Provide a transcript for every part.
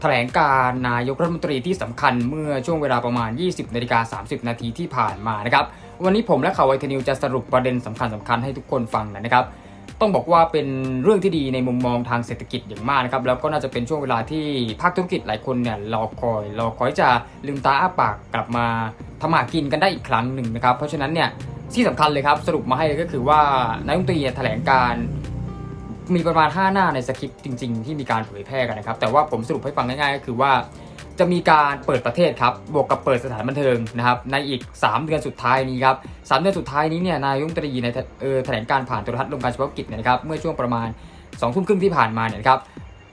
แถลงการนายกรัฐมนตรีที่สำคัญเมื่อช่วงเวลาประมาณ 20นาฬิกา30 นาทีที่ผ่านมานะครับ วันนี้ผมและข่าวไวทนิวจะสรุปประเด็นสำคัญสำคัญให้ทุกคนฟังนะครับ ต้องบอกว่าเป็นเรื่องที่ดีในมุมมองทางเศรษฐกิจอย่างมากนะครับ แล้วก็น่าจะเป็นช่วงเวลาที่ภาคธุรกิจหลายคนเนี่ยรอคอยรอคอยจะลืมตาอ้าปากกลับมาทำหากินกันได้อีกครั้งหนึ่งนะครับ เพราะฉะนั้นเนี่ยที่สำคัญเลยครับสรุปมาให้ก็คือว่านายกรัฐมนตรีแถลงการ มีประมาณ 5 หน้าในสคริปต์จริง ๆ ที่มีการเผยแพร่กันนะครับ แต่ว่าผมสรุปให้ฟังง่ายๆก็คือว่า จะมีการเปิดประเทศครับ บวกกับเปิดสถานบันเทิงนะครับ ในอีก 3 เดือนสุดท้ายนี้ครับสเดือนสุดท้ายนี้เนี่ย นายกรัฐมนตรีในแถลงการผ่านโทรทัศน์ลงการเฉพาะกิจเนี่ยนะครับ เมื่อช่วงประมาณ2ทุ่มครึ่งที่ผ่านมาเนี่ยครับ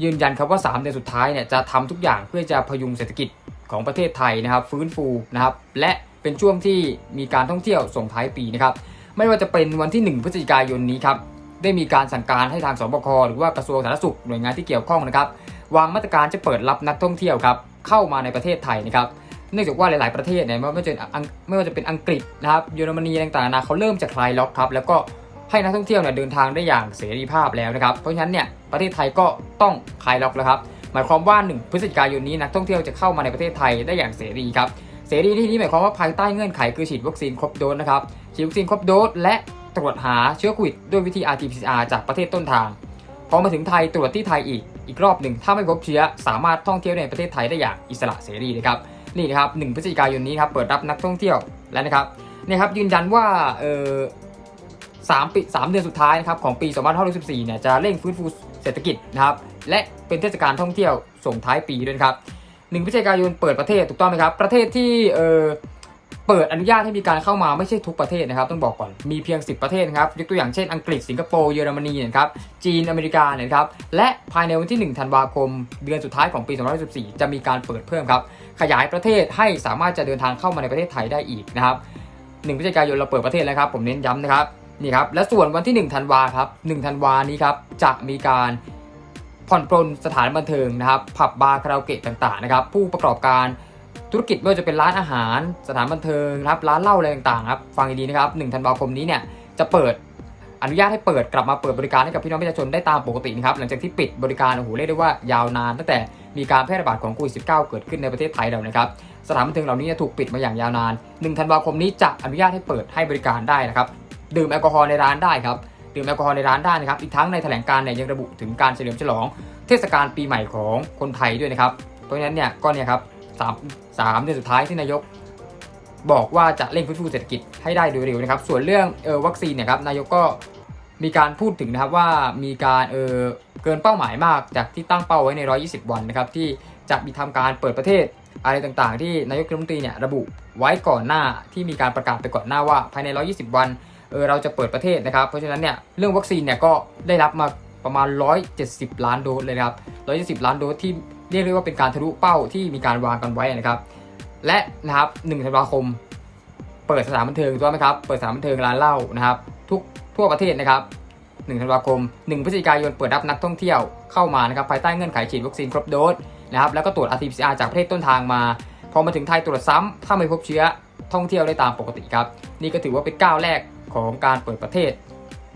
ยืนยันครับว่า 3 เดือนสุดท้ายเนี่ย จะทำทุกอย่างเพื่อจะพยุงเศรษฐกิจของประเทศไทยนะครับ ฟื้นฟูนะครับ และเป็นช่วงที่มีการท่องเที่ยวส่งท้ายปีนะครับ ไม่ว่าจะเป็นวันที่ 1 พฤศจิกายนนี้ครับ ได้มีการสั่งการให้ทางสบคหรือว่ากระทรวงสาธารณสุขหน่วยงานที่เกี่ยวข้องนะครับวางมาตรการจะเปิดรับนักท่องเที่ยวครับเข้ามาในประเทศไทยนะครับเนื่องจากว่าหลาย ๆ ประเทศเนี่ยไม่ว่าจะเป็นอังไม่ว่าจะเป็นอังกฤษนะครับเยอรมนีต่างๆนานาเขาเริ่มจะคลายล็อกครับแล้วก็ให้นักท่องเที่ยวเนี่ยเดินทางได้อย่างเสรีภาพแล้วนะครับเพราะฉะนั้นเนี่ยประเทศไทยก็ต้องคลายล็อกแล้วครับหมายความว่า 1 พฤศจิกายนนี้นักท่องเที่ยวจะเข้ามาในประเทศไทยได้อย่างเสรีครับเสรีที่นี้หมายความว่าภายใต้เงื่อนไขคือฉีดวัคซีนครบโดสนะครับฉีดวัคซีนครบโดสและ ตรวจหาเชื้อโควิดด้วยวิธี RT-PCR จากประเทศต้นทาง พอมาถึงไทยตรวจที่ไทยอีกอีกรอบหนึ่งถ้าไม่พบเชื้อสามารถท่องเที่ยวในประเทศไทยได้อย่างอิสระเสรีนะครับนี่นะครับ1พฤศจิกายนนี้ครับเปิดรับนักท่องเที่ยวแล้วนะครับนี่ครับยืนยันว่าเออสามปีสามเดือนสุดท้ายนะครับของปี2564เนี่ยจะเร่งฟื้นฟูเศรษฐกิจนะครับและเป็นเทศกาลท่องเที่ยวส่งท้ายปีด้วยครับ1พฤศจิกายนเปิดประเทศถูกต้องไหมครับประเทศที่เออ เปิดอนุญาตให้มีการเข้ามาไม่ใช่ทุกประเทศนะครับต้องบอกก่อนมีเพียง 10 ประเทศนะครับยกตัวอย่างเช่นอังกฤษสิงคโปร์เยอรมนีนะครับจีนอเมริกานะครับและภายในวันที่ 1 ธันวาคม เดือนสุดท้ายของปี 2014 จะมีการเปิดเพิ่มครับขยายประเทศให้สามารถจะเดินทางเข้ามาในประเทศไทยได้อีกนะครับ1พฤศจิกายนเราเปิดประเทศแล้วครับ ผมเน้นย้ำนะครับนี่ครับและส่วนวันที่1ธันวาครับ1ธันวานี้ครับจะมีการผ่อนปลนสถานบันเทิงนะครับผับบาร์คาราโอเกะต่างๆนะครับผู้ประกอบการ ธุรกิจไม่ว่าจะเป็นร้านอาหาร สถานบันเทิงครับร้านเหล้าอะไรต่างๆครับฟังดีๆนะครับ1ธันวาคมนี้เนี่ยจะเปิดอนุญาตให้เปิดกลับมาเปิดบริการให้กับพี่น้องประชาชนได้ตามปกตินะครับหลังจากที่ปิดบริการโอ้โหเรียกได้ว่ายาวนานตั้งแต่มีการแพร่ระบาดของโควิด -19 เกิดขึ้นในประเทศไทยเรานะครับสถานบันเทิงเหล่านี้ถูกปิดมาอย่างยาวนาน1ธันวาคมนี้จะอนุญาตให้เปิดให้บริการได้นะครับดื่มแอลกอฮอล์ในร้านได้ครับดื่มแอลกอฮอล์ในร้านได้นะครับอีกทั้งในแถลงการเนี่ยยังระบุถึงการเฉลิมฉลอง เทศกาลปีใหม่ของคนไทยด้วยนะครับเพราะฉะนั้นเนี่ยก็เนี่ยครับ สามสามเดือนสุดท้ายที่นายก บอกว่าจะเร่งฟื้นฟูเศรษฐกิจให้ได้โดยเร็วนะครับ ส่วนเรื่องเออวัคซีนเนี่ยครับนายกก็มีการพูดถึงนะครับว่ามีการเออเกินเป้าหมายมากจากที่ตั้งเป้าไว้ใน 120 วันนะครับที่จะมีทำการเปิดประเทศอะไรต่างๆ ที่นายกรัฐมนตรีเนี่ยระบุไว้ก่อนหน้าที่มีการประกาศไปก่อนหน้าว่าภายใน 120 วันเออเราจะเปิดประเทศนะครับ เพราะฉะนั้นเนี่ยเรื่องวัคซีนเนี่ยก็ได้รับมาประมาณ 170 ล้านโดสเลยครับ 170 ล้านโดสที่ เรียกได้ว่าเป็นการทะลุเป้าที่มีการวางกันไว้นะครับ และนะครับ1ธันวาคม เปิดสถานบันเทิงถูกต้องไหมครับ เปิดสถานบันเทิงร้านเหล้านะครับ ทุกทั่วประเทศนะครับ1ธันวาคม1พฤศจิกายนเปิดรับนักท่องเที่ยวเข้ามานะครับภายใต้เงื่อนไขฉีดวัคซีนครบโดสนะครับแล้วก็ตรวจ RT-PCR จากประเทศต้นทางมาพอมาถึงไทยตรวจซ้ำถ้าไม่พบเชื้อท่องเที่ยวได้ตามปกติครับ นี่ก็ถือว่าเป็นก้าวแรกของการเปิดประเทศ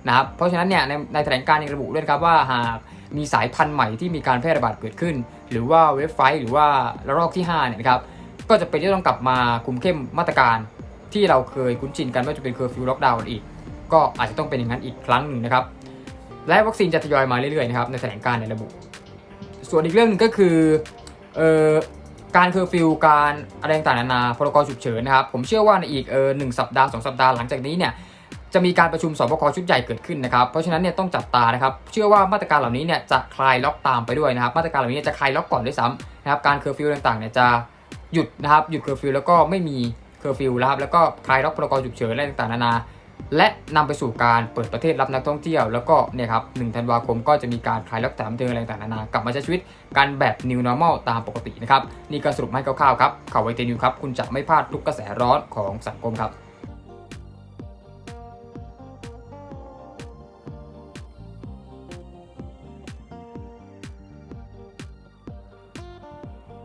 นะครับเพราะฉะนั้นเนี่ยในในแถลงการยังระบุด้วยครับว่าหาก มีสายพันธุ์ใหม่ที่มีการแพร่ระบาดเกิดขึ้น หรือว่าเว็บไซต์หรือว่าระลอกที่5เนี่ยนะครับก็จะเป็นที่ต้องกลับมาคุมเข้มมาตรการ ที่เราเคยคุ้นชินกันว่าจะเป็นเคอร์ฟิวล็อกดาวน์อีก ก็อาจจะต้องเป็นอย่างนั้นอีกครั้งหนึ่งนะครับและวัคซีนจะทยอยมาเรื่อยๆนะครับในแถลงการในระบุ ส่วนอีกเรื่องหนึงก็คือเอ่อการเคอร์ฟิวการอะไรต่างๆนานาพรกฉุกเฉินนะครับผมเชื่อว่าในอีกเออหนึ่งสัปดาห์สองสัปดาห์หลังจากนี้เนี่ย จะมีการประชุมสบคชุดใหญ่เกิดขึ้นนะครับ เพราะฉะนั้นเนี่ยต้องจับตานะครับเชื่อว่ามาตรการเหล่านี้เนี่ยจะคลายล็อกตามไปด้วยนะครับ มาตรการเหล่านี้จะคลายล็อกก่อนด้วยซ้ำนะครับการเคอร์ฟิวต่างๆเนี่ยจะหยุดนะครับหยุดเคอร์ฟิวแล้วก็ไม่มีเคอร์ฟิวแล้วครับแล้วก็คลายล็อกพรกฉุกเฉินอะไรต่างๆนานาและนำไปสู่การเปิดประเทศรับนักท่องเที่ยว แล้วก็เนี่ยครับ1ธันวาคมก็จะมีการคลายล็อกตามเดินอะไรต่างๆนานากลับมาใช้ชีวิตกันแบบ new normal ตามปกตินะครับ นี่ก็สรุปให้คร่าวๆครับข่าวไวเทนิวครับ คุณจะไม่พลาดทุกกระแสร้อนของสังคมครับ